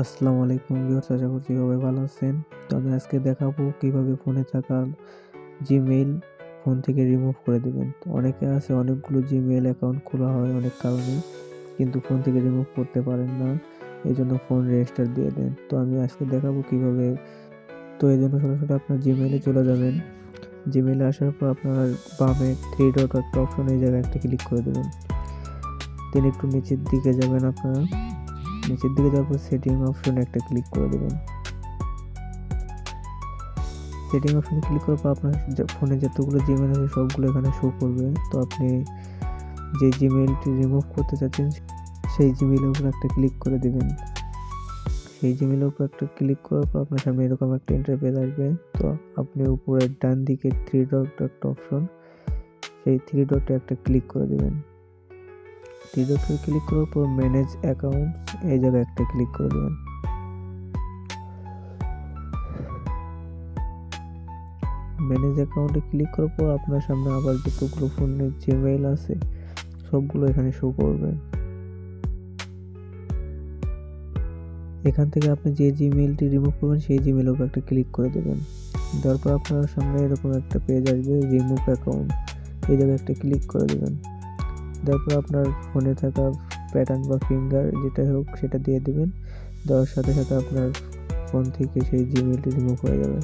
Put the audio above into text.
আসসালামু আলাইকুম ভিউয়ার্স, আশা করছি সবাই ভালো আছেন। তো আমি আজকে দেখাবো কীভাবে ফোনে থাকা জিমেইল ফোন থেকে রিমুভ করে দেবেন। অনেকে আছে, অনেকগুলো জিমেইল অ্যাকাউন্ট খোলা হয় অনেক কারণে কিন্তু ফোন থেকে রিমুভ করতে পারেন না। এই জন্য ফোন রেজিস্টার দিয়ে দেন। তো আমি আজকে দেখাবো কীভাবে। তো এই জন্য সরাসরি আপনার জিমেইলে চলে যাবেন। জিমেইলে আসার পর আপনার বামে থ্রি ডট একটা অপশন এই জায়গায় একটা ক্লিক করে দেবেন। তিনি একটু নিচের দিকে যাবেন আপনারা। নিচের দিকে যাওয়ার পর সেটিং অপশনে একটা ক্লিক করে দেবেন। সেটিং অপশনে ক্লিক করার পর আপনার ফোনে যতগুলো জিমেল আছে সবগুলো এখানে শো করবে। তো আপনি যে জিমেলটি রিমুভ করতে চাচ্ছেন, সেই জিমেলের উপর একটা ক্লিক করে দেবেন। সেই জিমেলের উপর একটা ক্লিক করার পর আপনার সামনে এরকম একটা ইন্টারফেস আসবে। তো আপনি উপরের ডান দিকে থ্রি ডট একটা অপশন সেই থ্রি ডটে একটা ক্লিক করে দেবেন। থ্রি ডটে ক্লিক করার পর ম্যানেজ অ্যাকাউন্ট এই জায়গায় একটা ক্লিক করে দেবেন। ম্যানেজ অ্যাকাউন্টে ক্লিক করার পর আপনার সামনে আবার যতগুলো ফোনের জিমেইল আছে, সবগুলো এখানে শো করবে। এখান থেকে আপনি যে জিমেইলটি রিমুভ করবেন, সেই জিমেইলের উপর একটা ক্লিক করে দেবেন। দেওয়ার পর আপনার সামনে এরকম একটা পেজ আসবে রিমুভ অ্যাকাউন্ট এই জায়গায় একটা ক্লিক করে দেবেন। তারপর আপনার ফোনে থাকা প্যাটার্ন বা ফিঙ্গার যেটা হোক সেটা দিয়ে দেবেন। দেওয়ার সাথে সাথে আপনার ফোন থেকে সেই জিমেলটি রিমুভ হয়ে যাবে।